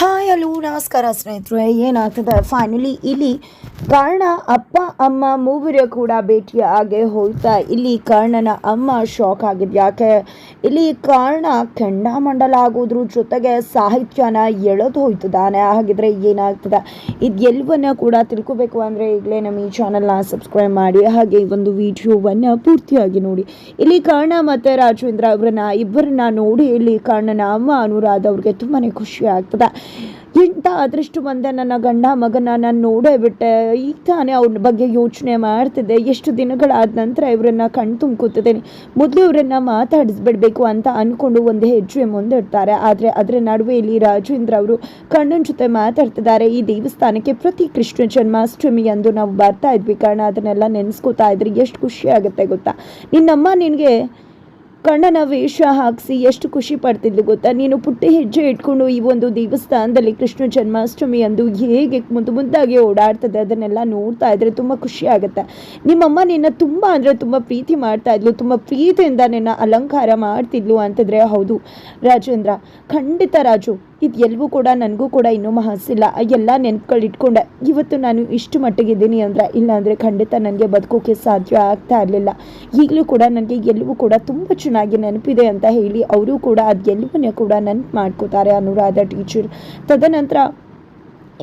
Hi. Hello ನಮಸ್ಕಾರ ಸ್ನೇಹಿತರೆ. ಏನಾಗ್ತದೆ? ಫೈನಲಿ ಇಲ್ಲಿ ಕರ್ಣ ಅಪ್ಪ, ಅಮ್ಮ ಮೂವರು ಕೂಡ ಭೇಟಿ ಆಗೇ ಹೋಗ್ತಾ ಇಲ್ಲಿ ಕರ್ಣನ ಅಮ್ಮ ಶಾಕ್ ಆಗಿದ್ ಯಾಕೆ? ಇಲ್ಲಿ ಕರ್ಣ ಕೆಂಡಾಮಂಡಲ ಆಗೋದ್ರ ಜೊತೆಗೆ ಸಾಹಿತ್ಯನ ಎಳೆದು ಹೋಯ್ತದಾನೆ ಹಾಗಿದ್ರೆ ಏನಾಗ್ತದೆ? ಇದು ಎಲ್ಲವನ್ನ ಕೂಡ ತಿಳ್ಕೊಬೇಕು ಅಂದರೆ ಈಗಲೇ ನಮ್ಮ ಈ ಚಾನಲ್ನ ಸಬ್ಸ್ಕ್ರೈಬ್ ಮಾಡಿ. ಹಾಗೆ ಈ ಒಂದು ವಿಡಿಯೋವನ್ನು ಪೂರ್ತಿಯಾಗಿ ನೋಡಿ. ಇಲ್ಲಿ ಕರ್ಣ ಮತ್ತು ರಾಜೇಂದ್ರ ಅವರನ್ನ ಇಬ್ಬರನ್ನ ನೋಡಿ ಇಲ್ಲಿ ಕರ್ಣನ ಅಮ್ಮ ಅನುರಾಧ ಅವ್ರಿಗೆ ತುಂಬಾ ಖುಷಿ ಆಗ್ತದೆ. ಇಂಥ ಅದೃಷ್ಟು ಬಂದೆ ನನ್ನ ಗಂಡ ಮಗನ ನಾನು ನೋಡೇ ಬಿಟ್ಟೆ. ಈಗ ತಾನೇ ಅವ್ರ ಬಗ್ಗೆ ಯೋಚನೆ ಮಾಡ್ತಿದ್ದೆ. ಎಷ್ಟು ದಿನಗಳಾದ ನಂತರ ಇವರನ್ನ ಕಣ್ ತುಂಬ್ಕೊತಿದ್ದೀನಿ. ಮೊದಲು ಇವರನ್ನ ಮಾತಾಡಿಸ್ಬಿಡ್ಬೇಕು ಅಂತ ಅಂದ್ಕೊಂಡು ಒಂದು ಹೆಜ್ಜೆ ಮುಂದಿಡ್ತಾರೆ. ಆದರೆ ಅದರ ನಡುವೆ ಇಲ್ಲಿ ರಾಜೇಂದ್ರ ಅವರು ಕಣ್ಣನ ಜೊತೆ ಮಾತಾಡ್ತಿದ್ದಾರೆ. ಈ ದೇವಸ್ಥಾನಕ್ಕೆ ಪ್ರತಿ ಕೃಷ್ಣ ಜನ್ಮಾಷ್ಟಮಿ ಎಂದು ನಾವು ಬರ್ತಾ ಇದ್ವಿ. ಕಾರಣ, ಅದನ್ನೆಲ್ಲ ನೆನೆಸ್ಕೋತಾ ಇದ್ರೆ. ಎಷ್ಟು ಖುಷಿ ಆಗುತ್ತೆ ಗೊತ್ತಾ? ನಿನ್ನಮ್ಮ ನಿನಗೆ ಕಣ್ಣನ ವೇಷ ಹಾಕಿಸಿ ಎಷ್ಟು ಖುಷಿ ಪಡ್ತಿದ್ಲು ಗೊತ್ತಾ? ನೀನು ಪುಟ್ಟ ಹೆಜ್ಜೆ ಇಟ್ಕೊಂಡು ಈ ಒಂದು ದೇವಸ್ಥಾನದಲ್ಲಿ ಕೃಷ್ಣ ಜನ್ಮಾಷ್ಟಮಿ ಅಂದು ಹೇಗೆ ಮುದ್ದು ಮುದ್ದಾಗಿ ಓಡಾಡ್ತದೆ ಅದನ್ನೆಲ್ಲ ನೋಡ್ತಾ ಇದ್ರೆ ತುಂಬ ಖುಷಿ ಆಗುತ್ತೆ. ನಿಮ್ಮಮ್ಮ ನಿನ್ನ ತುಂಬ ಅಂದರೆ ತುಂಬ ಪ್ರೀತಿ ಮಾಡ್ತಾ ಇದ್ಲು, ತುಂಬ ಪ್ರೀತಿಯಿಂದ ನಿನ್ನ ಅಲಂಕಾರ ಮಾಡ್ತಿದ್ಲು ಅಂತಂದರೆ ಹೌದು. ರಾಜೇಂದ್ರ, ಖಂಡಿತ ರಾಜು. ಇದು ಎಲ್ಲವೂ ಕೂಡ ನನಗೂ ಕೂಡ ಇನ್ನೂ ಮಹಸಿಲ್ಲ ಎಲ್ಲ ನೆನ್ಪುಗಳು ಇಟ್ಕೊಂಡೆ ಇವತ್ತು ನಾನು ಇಷ್ಟು ಮಟ್ಟಿಗಿದ್ದೀನಿ ಅಂದರೆ ಇಲ್ಲಾಂದರೆ ಖಂಡಿತ ನನಗೆ ಬದುಕೋಕ್ಕೆ ಸಾಧ್ಯ ಆಗ್ತಾ ಇರಲಿಲ್ಲ. ಈಗಲೂ ಕೂಡ ನನಗೆ ಎಲ್ಲವೂ ಕೂಡ ತುಂಬ ಚೆನ್ನಾಗಿ ನೆನಪಿದೆ ಅಂತ ಹೇಳಿ, ಅವರು ಕೂಡ ಅದು ಎಲ್ಲವನ್ನೇ ಕೂಡ ನೆನಪು ಮಾಡ್ಕೋತಾರೆ ಅನುರಾಧ ಟೀಚರ್ ತದನಂತರ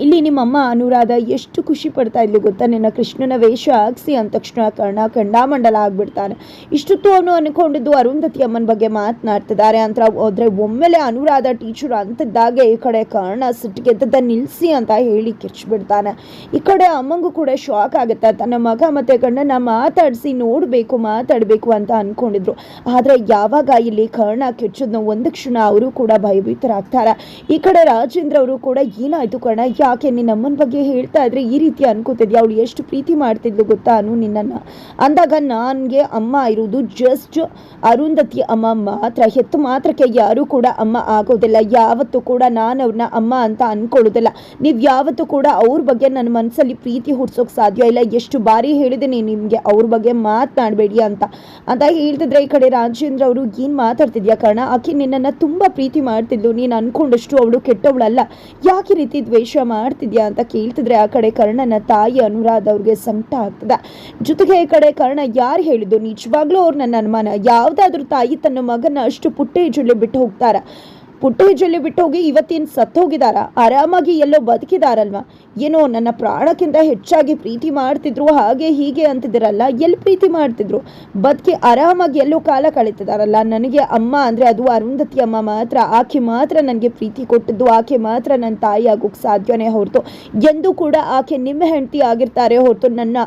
ಇಲ್ಲಿ ನಿಮ್ಮಮ್ಮ ಅನುರಾಧ ಎಷ್ಟು ಖುಷಿ ಪಡ್ತಾ ಇದ್ಲು ಗೊತ್ತಾ? ನಿನ್ನ ಕೃಷ್ಣನ ವೇಷ ಹಾಕ್ಸಿ ಅಂದ ತಕ್ಷಣ ಕರ್ಣ ಕಂಡಾಮಂಡಲ ಆಗ್ಬಿಡ್ತಾನೆ. ಇಷ್ಟೊತ್ತು ಅವನು ಅನ್ಕೊಂಡಿದ್ದು ಅರುಂಧತಿ ಅಮ್ಮನ ಬಗ್ಗೆ ಮಾತನಾಡ್ತಿದ್ದಾರೆ. ಅಂತ ಹೋದ್ರೆ ಒಮ್ಮೆಲೆ ಅನುರಾಧ ಟೀಚರ್ ಅಂತಿದ್ದಾಗೆ ಈ ಕಡೆ ಕರ್ಣ ಸಿಟ್ಟಿಗೆದ್ದ ನಿಲ್ಲಿಸಿ ಅಂತ ಹೇಳಿ ಕಿರ್ಚ್ಬಿಡ್ತಾನೆ ಈ ಕಡೆ ಅಮ್ಮಂಗೂ ಕೂಡ ಶಾಕ್ ಆಗುತ್ತೆ. ತನ್ನ ಮಗ ಮತ್ತೆ ಗಂಡನ ಮಾತಾಡಿಸಿ ನೋಡಬೇಕು, ಮಾತಾಡಬೇಕು ಅಂತ ಅನ್ಕೊಂಡಿದ್ರು. ಆದರೆ ಯಾವಾಗ ಇಲ್ಲಿ ಕರ್ಣ ಕಿಚ್ಚದ್ನ ಒಂದು ಕ್ಷಣ ಅವರು ಕೂಡ ಭಯಭೀತರಾಗ್ತಾರೆ. ಈ ಕಡೆ ರಾಜೇಂದ್ರ ಅವರು ಕೂಡ ಏನಾಯ್ತು ಕರ್ಣ? ಯಾಕೆ ನಿನ್ನ ಅಮ್ಮನ ಬಗ್ಗೆ ಹೇಳ್ತಾ ಇದ್ರೆ ಈ ರೀತಿ ಅನ್ಕೋತಿದ್ಯಾ? ಅವಳು ಎಷ್ಟು ಪ್ರೀತಿ ಮಾಡ್ತಿದ್ಲು ಗೊತ್ತಾ ಅನು ನಿನ್ನನ್ನು? ಅಂದಾಗ ನನಗೆ ಅಮ್ಮ ಇರುವುದು ಜಸ್ಟ್ ಅರುಂಧತಿ ಅಮ್ಮ ಮಾತ್ರ. ಹೆತ್ತು ಮಾತ್ರಕ್ಕೆ ಯಾರೂ ಕೂಡ ಅಮ್ಮ ಆಗೋದಿಲ್ಲ. ಯಾವತ್ತೂ ಕೂಡ ನಾನು ಅವ್ರನ್ನ ಅಮ್ಮ ಅಂತ ಅನ್ಕೊಳ್ಳೋದಿಲ್ಲ. ನೀವು ಯಾವತ್ತೂ ಕೂಡ ಅವ್ರ ಬಗ್ಗೆ ನನ್ನ ಮನಸ್ಸಲ್ಲಿ ಪ್ರೀತಿ ಹುಡ್ಸೋಕೆ ಸಾಧ್ಯ ಇಲ್ಲ. ಎಷ್ಟು ಬಾರಿ ಹೇಳಿದ್ದೀನಿ ನಿಮಗೆ ಅವ್ರ ಬಗ್ಗೆ ಮಾತನಾಡಬೇಡಿ ಅಂತ. ಅಂತ ಹೇಳ್ತಿದ್ರೆ ಈ ಕಡೆ ರಾಜೇಂದ್ರ ಅವರು ಏನು ಮಾತಾಡ್ತಿದ್ಯಾ ಕಾರಣ? ಆಕೆ ನಿನ್ನನ್ನು ತುಂಬ ಪ್ರೀತಿ ಮಾಡ್ತಿದ್ಲು. ನೀನು ಅನ್ಕೊಂಡಷ್ಟು ಅವಳು ಕೆಟ್ಟವಳಲ್ಲ. ಯಾಕೆ ರೀತಿ ದ್ವೇಷ ಮಾಡ್ತಿದ್ಯಾ ಅಂತ ಕೇಳ್ತಿದ್ರೆ ಆ ಕಡೆ ಕರ್ಣನ ತಾಯಿ ಅನುರಾಧ ಅವ್ರಿಗೆ ಸಂಕಟ ಆಗ್ತದೆ. ಜೊತೆಗೆ ಈ ಕಡೆ ಕರ್ಣ ಯಾರು ಹೇಳಿದ್ದು? ನಿಜವಾಗ್ಲೂ ಅವ್ರು ನನ್ನ ಅನುಮಾನ. ಯಾವುದಾದ್ರೂ ತಾಯಿ ತನ್ನ ಮಗನ ಅಷ್ಟು ಪುಟ್ಟ ಬಿಟ್ಟು ಹೋಗ್ತಾರ? ಬಿಟ್ಟು ಹೋಗಿ ಇವತ್ತೇನು ಸತ್ತು ಹೋಗಿದಾರ ಆರಾಮಾಗಿ ಎಲ್ಲೋ ಬದುಕಿದಾರಲ್ವಾ? ಏನೋ ನನ್ನ ಪ್ರಾಣಕ್ಕಿಂತ ಹೆಚ್ಚಾಗಿ ಪ್ರೀತಿ ಮಾಡ್ತಿದ್ರು, ಹಾಗೆ ಹೀಗೆ ಅಂತಿದ್ದೀರಲ್ಲ ಎಲ್ಲಿ ಪ್ರೀತಿ ಮಾಡ್ತಿದ್ರು? ಬದುಕಿ ಆರಾಮಾಗಿ ಎಲ್ಲೋ ಕಾಲ ಕಳೀತಿದಾರಲ್ಲ, ನನಗೆ ಅಮ್ಮ ಅಂದರೆ ಅದು ಅರುಂಧತಿ ಅಮ್ಮ ಮಾತ್ರ, ಆಕೆ ಮಾತ್ರ ನನಗೆ ಪ್ರೀತಿ ಕೊಟ್ಟಿದ್ದು, ಆಕೆ ಮಾತ್ರ ನನ್ನ ತಾಯಿ ಆಗೋಕ್ಕೆ ಸಾಧ್ಯನೇ ಹೊರತು, ಎಂದೂ ಕೂಡ ಆಕೆ ನಿಮ್ಮ ಹೆಂಡತಿ ಆಗಿರ್ತಾರೆ ಹೊರತು ನನ್ನ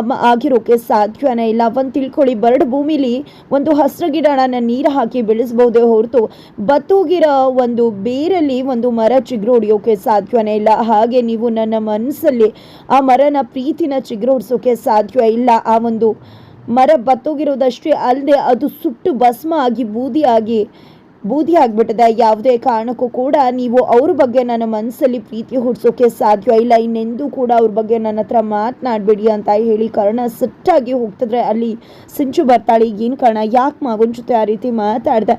ಅಮ್ಮ ಆಗಿರೋಕೆ ಸಾಧ್ಯನೇ ಇಲ್ಲ. ಒಂದು ತಿಳ್ಕೊಳ್ಳಿ, ಬರಡು ಭೂಮಿಲಿ ಒಂದು ಹಸಿರು ಗಿಡನ ನೀರು ಹಾಕಿ ಬೆಳೆಸ್ಬೋದೇ ಹೊರತು, ಬತ್ತೋಗಿರೋ ಒಂದು ಬೇರಲ್ಲಿ ಒಂದು ಮರ ಚಿಗ್ರು ಹೊಡಿಯೋಕೆ ಸಾಧ್ಯನೇ ಇಲ್ಲ. ಹಾಗೆ ನೀವು ನನ್ನ ಮನಸ್ಸಲ್ಲಿ ಆ ಮರನ ಪ್ರೀತಿನ ಚಿಗುರು ಹೊಡಿಸೋಕೆ ಸಾಧ್ಯ ಇಲ್ಲ. ಆ ಒಂದು ಮರ ಬತ್ತೋಗಿರೋದಷ್ಟೇ ಅಲ್ಲದೆ ಅದು ಸುಟ್ಟು ಭಸ್ಮ ಆಗಿ ಬೂದಿ ಆಗಿ, ಬೂದಿ ಆಗ್ಬಿಟ್ಟಿದೆ. ಯಾವುದೇ ಕಾರಣಕ್ಕೂ ಕೂಡ ನೀವು ಅವ್ರ ಬಗ್ಗೆ ನನ್ನ ಮನಸ್ಸಲ್ಲಿ ಪ್ರೀತಿ ಹುಡ್ಸೋಕೆ ಸಾಧ್ಯ ಇಲ್ಲ. ಇನ್ನೆಂದೂ ಕೂಡ ಅವ್ರ ಬಗ್ಗೆ ನನ್ನ ಹತ್ರ ಮಾತನಾಡಬೇಡಿ ಅಂತ ಹೇಳಿ ಕರ್ಣ ಸಿಟ್ಟಾಗಿ ಹೋಗ್ತಿದ್ರೆ ಅಲ್ಲಿ ಸಿಂಚು ಬರ್ತಾಳೆ. ಏನು ಕಾರಣ, ಯಾಕೆ ಮಗನ ಜೊತೆ ಆ ರೀತಿ ಮಾತಾಡ್ದೆ?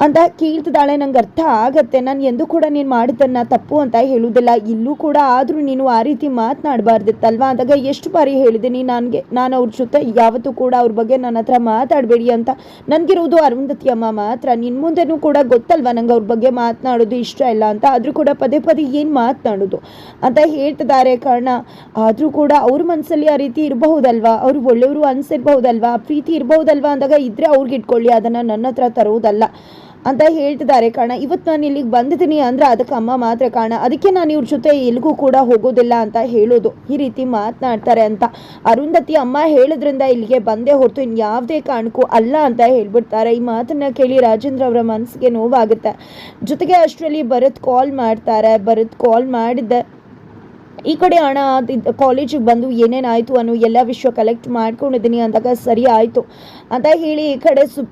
ಅಂತ ಕೇಳ್ತಿದ್ದಾಳೆ ನಂಗೆ ಅರ್ಥ ಆಗತ್ತೆ. ನಾನು ಎಂದೂ ಕೂಡ ನೀನು ಮಾಡಿದ್ದನ್ನ ತಪ್ಪು ಅಂತ ಹೇಳುವುದಿಲ್ಲ. ಇಲ್ಲೂ ಕೂಡ ಆದರೂ ನೀನು ಆ ರೀತಿ ಮಾತನಾಡಬಾರ್ದಿತ್ತಲ್ವಾ? ಅಂದಾಗ ಎಷ್ಟು ಬಾರಿ ಹೇಳಿದ್ದೀನಿ ನನಗೆ, ನಾನು ಅವ್ರ ಜೊತೆ ಯಾವತ್ತೂ ಕೂಡ ಅವ್ರ ಬಗ್ಗೆ ನನ್ನ ಹತ್ರ ಮಾತಾಡಬೇಡಿ ಅಂತ. ನನಗಿರುವುದು ಅರುಂಧತಿ ಅಮ್ಮ ಮಾತ್ರ. ನಿನ್ನ ಮುಂದೆನೂ ಕೂಡ ಗೊತ್ತಲ್ವಾ ನಂಗೆ ಅವ್ರ ಬಗ್ಗೆ ಮಾತನಾಡೋದು ಇಷ್ಟ ಇಲ್ಲ ಅಂತ? ಆದರೂ ಕೂಡ ಪದೇ ಪದೇ ಏನು ಮಾತನಾಡೋದು ಅಂತ ಹೇಳ್ತಿದ್ದಾರೆ ಕಾರಣ. ಆದರೂ ಕೂಡ ಅವ್ರ ಮನಸ್ಸಲ್ಲಿ ಆ ರೀತಿ ಇರಬಹುದಲ್ವಾ? ಅವ್ರು ಒಳ್ಳೆಯವರು ಅನಿಸಿರ್ಬಹುದಲ್ವಾ? ಪ್ರೀತಿ ಇರಬಹುದಲ್ವಾ? ಅಂದಾಗ ಇದ್ರೆ ಅವ್ರಿಗೆ ಇಟ್ಕೊಳ್ಳಿ. ಅದನ್ನು ನನ್ನ ಹತ್ರ ತರೋದಲ್ಲ. ಅಂತ ಹೇಳ್ತಿದ್ದಾರೆ. ಕಾರಣ ಇವತ್ತು ನಾನು ಇಲ್ಲಿಗೆ ಬಂದಿದ್ದೀನಿ ಅಂದ್ರೆ ಅದಕ್ಕೆ ಅಮ್ಮ ಮಾತ್ರ ಕಾರಣ ಅದಕ್ಕೆ ನಾನು ಇವ್ರ ಜೊತೆ ಎಲ್ಲಿಗೂ ಕೂಡ ಹೋಗೋದಿಲ್ಲ ಅಂತ ಹೇಳೋದು. ಈ ರೀತಿ ಮಾತನಾಡ್ತಾರೆ ಅಂತ. ಅರುಂಧತಿ ಅಮ್ಮ ಹೇಳೋದ್ರಿಂದ ಇಲ್ಲಿಗೆ ಬಂದೇ ಹೊರತು ಇನ್ನು ಯಾವುದೇ ಕಾರಣಕ್ಕೂ ಅಲ್ಲ ಅಂತ ಹೇಳ್ಬಿಡ್ತಾರೆ. ಈ ಮಾತನ್ನ ಕೇಳಿ ರಾಜೇಂದ್ರ ಅವರ ಮನಸ್ಸಿಗೆ ನೋವಾಗುತ್ತೆ. ಜೊತೆಗೆ ಅಷ್ಟರಲ್ಲಿ ಭರತ್ ಕಾಲ್ ಮಾಡ್ತಾರೆ. ಭರತ್ ಕಾಲ್ ಮಾಡಿದ್ದೆ ಈ ಕಡೆ ಹಣ ಕಾಲೇಜಿಗೆ ಬಂದು ಏನೇನಾಯಿತು ಅನ್ನೋ ಎಲ್ಲ ವಿಷಯ ಕಲೆಕ್ಟ್ ಮಾಡ್ಕೊಂಡಿದ್ದೀನಿ ಅಂದಾಗ ಸರಿ ಆಯಿತು ಅಂತ ಹೇಳಿ ಈ ಕಡೆ ಸು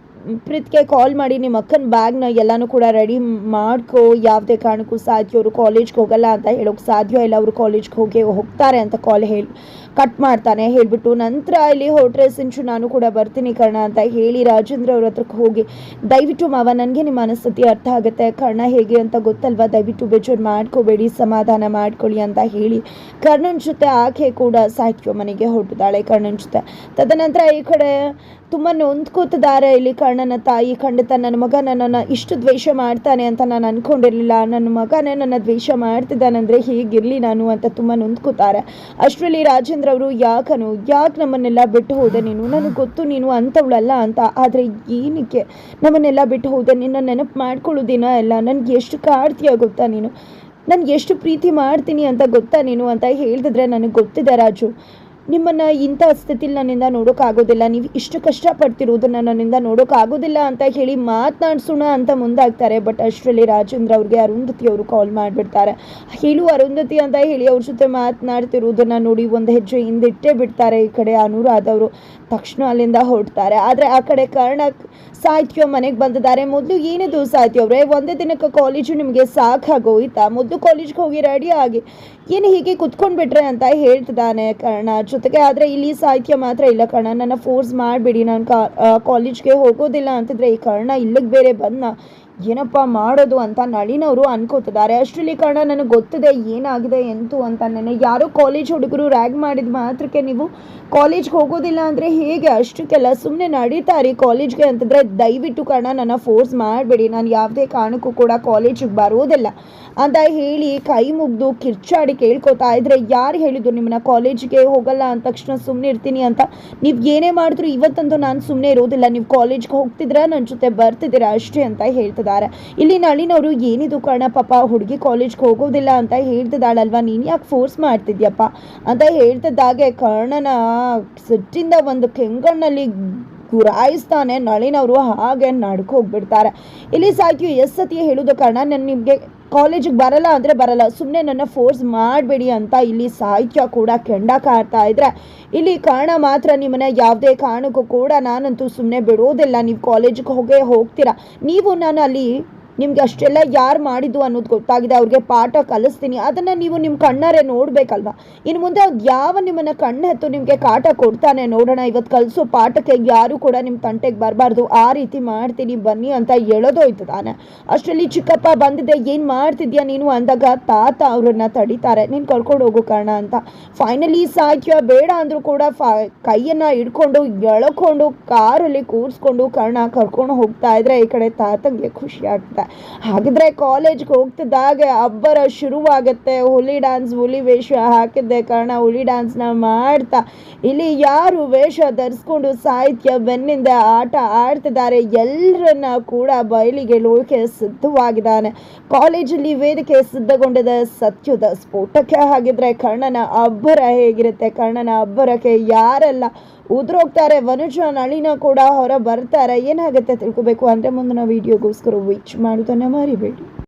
ಪ್ರೀತ್ಗೆ ಕಾಲ್ ಮಾಡಿ ನಿಮ್ಮ ಅಕ್ಕನ ಬ್ಯಾಗ್ನ ಎಲ್ಲನೂ ಕೂಡ ರೆಡಿ ಮಾಡ್ಕೊ, ಯಾವುದೇ ಕಾರಣಕ್ಕೂ ಸಾಧ್ಯ ಅವರು ಕಾಲೇಜ್ಗೆ ಹೋಗಲ್ಲ ಅಂತ ಹೇಳೋಕೆ ಸಾಧ್ಯ ಇಲ್ಲ, ಅವರು ಕಾಲೇಜ್ಗೆ ಹೋಗಿ ಹೋಗ್ತಾರೆ ಅಂತ ಕಾಲ್ ಹೇಳಿ. ಕಟ್ ಮಾಡ್ತಾನೆ ಹೇಳ್ಬಿಟ್ಟು, ನಂತರ ಇಲ್ಲಿ ಹೊರಟ್ರೆ ಸಿಂಚು ನಾನು ಕೂಡ ಬರ್ತೀನಿ ಕರ್ಣ ಅಂತ ಹೇಳಿ ರಾಜೇಂದ್ರ ಅವ್ರ ಹತ್ರಕ್ಕೆ ಹೋಗಿ, ದಯವಿಟ್ಟು ಮಾವ, ನನಗೆ ನಿಮ್ಮ ಮನಸ್ಥಿತಿ ಅರ್ಥ ಆಗುತ್ತೆ. ಕರ್ಣ ಹೇಗೆ ಅಂತ ಗೊತ್ತಲ್ವಾ? ದಯವಿಟ್ಟು ಬೇಜಾರು ಮಾಡ್ಕೋಬೇಡಿ, ಸಮಾಧಾನ ಮಾಡ್ಕೊಳ್ಳಿ ಅಂತ ಹೇಳಿ ಕರ್ಣನ್ ಜೊತೆ ಆಕೆ ಕೂಡ ಸಾಹಿತ್ಯ ಮನೆಗೆ ಹೊರಟಿದ್ದಾಳೆ ಕರ್ಣನ್ ಜೊತೆ. ತದನಂತರ ಈ ಕಡೆ ತುಂಬ ನೊಂದ್ಕೋತಿದ್ದಾರೆ ಇಲ್ಲಿ ಕರ್ಣನ ತಾಯಿ. ಖಂಡಿತ ನನ್ನ ಮಗ ನನ್ನನ್ನು ಇಷ್ಟು ದ್ವೇಷ ಮಾಡ್ತಾನೆ ಅಂತ ನಾನು ಅಂದ್ಕೊಂಡಿರಲಿಲ್ಲ ನನ್ನ ಮಗನೇ ನನ್ನ ದ್ವೇಷ ಮಾಡ್ತಿದ್ದಾನಂದ್ರೆ ಹೀಗಿರಲಿ ನಾನು ಅಂತ ತುಂಬ ನೊಂದ್ಕೋತಾರೆ. ಅಷ್ಟರಲ್ಲಿ ರಾಜೇಂದ್ರ ಅವರು ಯಾಕನು, ಯಾಕೆ ನಮ್ಮನ್ನೆಲ್ಲ ಬಿಟ್ಟು ಹೋದೆ ನೀನು? ನನಗೆ ಗೊತ್ತು ನೀನು ಅಂಥವಳಲ್ಲ ಅಂತ, ಆದರೆ ಏನಕ್ಕೆ ನಮ್ಮನ್ನೆಲ್ಲ ಬಿಟ್ಟು ಹೋದೆ? ನಿನ್ನ ನೆನಪು ಮಾಡ್ಕೊಳ್ಳೋದಿನ ಎಲ್ಲ ನನಗೆ ಎಷ್ಟು ಕಾಡ್ತೀಯ ಗೊತ್ತಾ ನೀನು? ನನಗೆ ಎಷ್ಟು ಪ್ರೀತಿ ಮಾಡ್ತೀನಿ ಅಂತ ಗೊತ್ತಾ ನೀನು ಅಂತ ಹೇಳಿದ್ರೆ ನನಗೆ ಗೊತ್ತಿದೆ ರಾಜು. ನಿಮ್ಮನ್ನು ಇಂಥ ಸ್ಥಿತಿಲಿ ನನ್ನಿಂದ ನೋಡೋಕ್ಕಾಗೋದಿಲ್ಲ ನೀವು ಇಷ್ಟು ಕಷ್ಟಪಡ್ತಿರೋದನ್ನು ನನ್ನಿಂದ ನೋಡೋಕ್ಕಾಗೋದಿಲ್ಲ ಅಂತ ಹೇಳಿ ಮಾತನಾಡಿಸೋಣ ಅಂತ ಮುಂದಾಗ್ತಾರೆ. ಬಟ್ ಅಷ್ಟರಲ್ಲಿ ರಾಜೇಂದ್ರ ಅವ್ರಿಗೆ ಅರುಂಧತಿ ಅವರು ಕಾಲ್ ಮಾಡಿಬಿಡ್ತಾರೆ. ಹೇಳು ಅರುಂಧತಿ ಅಂತ ಹೇಳಿ ಅವ್ರ ಜೊತೆ ಮಾತನಾಡ್ತಿರೋದನ್ನು ನೋಡಿ ಒಂದು ಹೆಜ್ಜೆ ಹಿಂದಿಟ್ಟೇ ಬಿಡ್ತಾರೆ ಈ ಕಡೆ ಅನುರಾಧ ಅವರು. ತಕ್ಷಣ ಅಲ್ಲಿಂದ ಹೊರಡ್ತಾರೆ. ಆದರೆ ಆ ಕಡೆ ಕರ್ಣ ಸಾಹಿತ್ಯ ಮನೆಗೆ ಬಂದಿದ್ದಾರೆ. ಮೊದಲು ಏನಿದು ಸಾಹಿತ್ಯ ಅವರೇ ಒಂದೇ ದಿನಕ್ಕೆ ಕಾಲೇಜು ನಿಮಗೆ ಸಾಕಾಗೋಯ್ತಾ? ಮೊದಲು ಕಾಲೇಜ್ಗೆ ಹೋಗಿ ರೆಡಿ ಆಗಿ ಏನು ಹೀಗೆ ಕುತ್ಕೊಂಡ್ಬಿಟ್ರೆ ಅಂತ ಹೇಳ್ತಿದ್ದಾನೆ ಕರ್ಣ. ಜೊತೆಗೆ ಆದರೆ ಇಲ್ಲಿ ಸಾಹಿತ್ಯ ಮಾತ್ರ ಇಲ್ಲ ಕರ್ಣ. ನನ್ನ ಫೋರ್ಸ್ ಮಾಡಿಬಿಡಿ. ನಾನು ಕಾಲೇಜ್ಗೆ ಹೋಗೋದಿಲ್ಲ ಅಂತಿದ್ರೆ ಈ ಕರ್ಣ ಇಲ್ಲಿಗೆ ಬೇರೆ ಬಂದ ಏನಪ್ಪ ಮಾಡೋದು ಅಂತ ನಳಿನವರು ಅನ್ಕೋತಿದ್ದಾರೆ. ಅಷ್ಟರಲ್ಲಿ ಕಾರಣ ನನಗೆ ಗೊತ್ತಿದೆ ಏನಾಗಿದೆ, ಎಂತು ಅಂತ ನೆನೆ. ಯಾರೋ ಕಾಲೇಜ್ ಹುಡುಗರು ರ್ಯಾಗ್ ಮಾಡಿದ ಮಾತ್ರಕ್ಕೆ ನೀವು ಕಾಲೇಜ್ಗೆ ಹೋಗೋದಿಲ್ಲ ಅಂದರೆ ಹೇಗೆ? ಅಷ್ಟಕ್ಕೆಲ್ಲ ಸುಮ್ಮನೆ ನಡೀತಾರೆ ಕಾಲೇಜ್ಗೆ ಅಂತಂದರೆ ದಯವಿಟ್ಟು ಕಾರಣ ನನ್ನ ಫೋರ್ಸ್ ಮಾಡಬೇಡಿ. ನಾನು ಯಾವುದೇ ಕಾರಣಕ್ಕೂ ಕೂಡ ಕಾಲೇಜಿಗೆ ಬರೋದಿಲ್ಲ ಅಂತ ಹೇಳಿ ಕೈ ಮುಗ್ದು ಕಿರ್ಚಾಡಿ ಕೇಳ್ಕೊತಾ ಇದ್ರೆ ಯಾರು ಹೇಳಿದ್ರು ನಿಮ್ಮನ್ನ ಕಾಲೇಜ್ಗೆ ಹೋಗಲ್ಲ ಅಂದ ತಕ್ಷಣ ಸುಮ್ಮನೆ ಇರ್ತೀನಿ ಅಂತ? ನೀವು ಏನೇ ಮಾಡಿದ್ರು ಇವತ್ತಂತೂ ನಾನು ಸುಮ್ಮನೆ ಇರೋದಿಲ್ಲ. ನೀವು ಕಾಲೇಜ್ಗೆ ಹೋಗ್ತಿದ್ರೆ ನನ್ನ ಜೊತೆ ಬರ್ತಿದ್ದೀರಾ ಅಷ್ಟೇ ಅಂತ ಹೇಳ್ತಿದ್ದಾರೆ ಇಲ್ಲಿ ನಳಿನವರು ಏನಿದು ಕಣ ಪಾಪ ಹುಡುಗಿ ಕಾಲೇಜ್ಗೆ ಹೋಗೋದಿಲ್ಲ ಅಂತ ಹೇಳ್ತಿದ್ದಾಳಲ್ವಾ? ನೀನು ಯಾಕೆ ಫೋರ್ಸ್ ಮಾಡ್ತಿದ್ಯಪ್ಪ? ಅಂತ ಹೇಳ್ತಿದ್ದಾಗೆ ಕರ್ಣನ ಸಿಟ್ಟಿಂದ ಒಂದು ಕೆಂಗಣ್ಣಲ್ಲಿ ಗುರಾಯಿಸ್ತಾನೆ ನಳಿನವರು. ಹಾಗೆ ನಡ್ಕೋಗ್ಬಿಡ್ತಾರೆ. ಇಲ್ಲಿ ಸಾಕು ಎಸ್ ಸತಿ ಹೇಳೋದು ಕಾರಣ. ನಾನು ನಿಮಗೆ ಕಾಲೇಜಿಗೆ ಬರಲ್ಲ ಅಂದರೆ ಬರಲ್ಲ. ಸುಮ್ಮನೆ ನನ್ನ ಫೋರ್ಸ್ ಮಾಡಬೇಡಿ ಅಂತ ಇಲ್ಲಿ ಸಾಹಿತ್ಯ ಕೂಡ ಕೆಂಡ ಕಾಡ್ತಾ ಇದ್ರೆ. ಇಲ್ಲಿ ಕಾರಣ ಮಾತ್ರ ನಿಮ್ಮನ್ನ ಯಾವುದೇ ಕಾರಣಕ್ಕೂ ಕೂಡ ನಾನಂತೂ ಸುಮ್ಮನೆ ಬಿಡೋದಿಲ್ಲ. ನೀವು ಕಾಲೇಜಿಗೆ ಹೋಗೇ ಹೋಗ್ತೀರಾ. ನೀವು ನಾನು ಅಲ್ಲಿ ನಿಮ್ಗೆ ಅಷ್ಟೆಲ್ಲ ಯಾರು ಮಾಡಿದ್ದು ಅನ್ನೋದು ಗೊತ್ತಾಗಿದೆ. ಅವ್ರಿಗೆ ಪಾಠ ಕಲಿಸ್ತೀನಿ. ಅದನ್ನು ನೀವು ನಿಮ್ಮ ಕಣ್ಣಾರೆ ನೋಡಬೇಕಲ್ವಾ? ಇನ್ನು ಮುಂದೆ ಯಾವ ನಿಮ್ಮನ್ನು ಕಣ್ಣು ಹತ್ತು ನಿಮಗೆ ಕಾಟ ಕೊಡ್ತಾನೆ ನೋಡೋಣ. ಇವತ್ತು ಕಲಿಸೋ ಪಾಠಕ್ಕೆ ಯಾರು ಕೂಡ ನಿಮ್ಮ ತಂಟೆಗೆ ಬರಬಾರ್ದು. ಆ ರೀತಿ ಮಾಡ್ತೀನಿ, ಬನ್ನಿ ಅಂತ ಹೇಳೋದೋಯ್ತು ತಾನೆ. ಅಷ್ಟರಲ್ಲಿ ಚಿಕ್ಕಪ್ಪ ಬಂದಿದೆ. ಏನು ಮಾಡ್ತಿದ್ಯಾ ನೀನು ಅಂದಾಗ ತಾತ ಅವ್ರನ್ನ ತಡಿತಾರೆ. ನೀನು ಕಳ್ಕೊಂಡು ಹೋಗೋ ಕಾರಣ ಅಂತ. ಫೈನಲಿ ಸಾಕ್ಯ ಬೇಡ ಅಂದರೂ ಕೂಡ ಫಾ, ಕೈಯನ್ನು ಹಿಡ್ಕೊಂಡು, ಎಳ್ಕೊಂಡು, ಕಾರಲ್ಲಿ ಕೂರಿಸ್ಕೊಂಡು ಕರ್ಣ ಕರ್ಕೊಂಡು ಹೋಗ್ತಾ ಇದ್ರೆ ಈ ಕಡೆ ತಾತಂಗೆ ಖುಷಿ ಆಗ್ತದೆ. ಹಾಗಿದ್ರೆ ಕಾಲೇಜ್ಗೆ ಹೋಗ್ತಿದ್ದಾಗ ಅಬ್ಬರ ಶುರುವಾಗುತ್ತೆ. ಹುಲಿ ಡ್ಯಾನ್ಸ್ ಹುಲಿ ವೇಷ ಹಾಕಿದ್ದೆ ಕಾರಣ, ಹುಲಿ ಡ್ಯಾನ್ಸ್ನ ಮಾಡ್ತಾ. ಇಲ್ಲಿ ಯಾರು ವೇಷ ಧರಿಸ್ಕೊಂಡು ಸಾಹಿತ್ಯ ಬೆನ್ನಿಂದ ಆಟ ಆಡ್ತಿದ್ದಾರೆ ಎಲ್ಲರನ್ನ ಕೂಡ ಬಯಲಿಗೆ ಲೋಕೆ ಸಿದ್ಧವಾಗಿದ್ದಾನೆ. ಕಾಲೇಜಲ್ಲಿ ವೇದಿಕೆ ಸಿದ್ಧಗೊಂಡಿದೆ. ಸತ್ಯದ ಸ್ಫೋಟಕ್ಕೆ. ಹಾಗಿದ್ರೆ ಕರ್ಣನ ಅಬ್ಬರ ಹೇಗಿರುತ್ತೆ? ಕರ್ಣನ ಅಬ್ಬರಕ್ಕೆ ಯಾರೆಲ್ಲ ಉದುರೋಗ್ತಾರೆ. ವನುಜ ನಳಿನ ಕೂಡ ಹೊರ ಬರ್ತಾರೆ ಏನಾಗುತ್ತೆ ತಿಳ್ಕೊಬೇಕು? ಅಂದರೆ ಮುಂದಿನ ವೀಡಿಯೋಗೋಸ್ಕರ ವಿಚ್ ಮಾಡೋದನ್ನು ಮರಿಬೇಡಿ.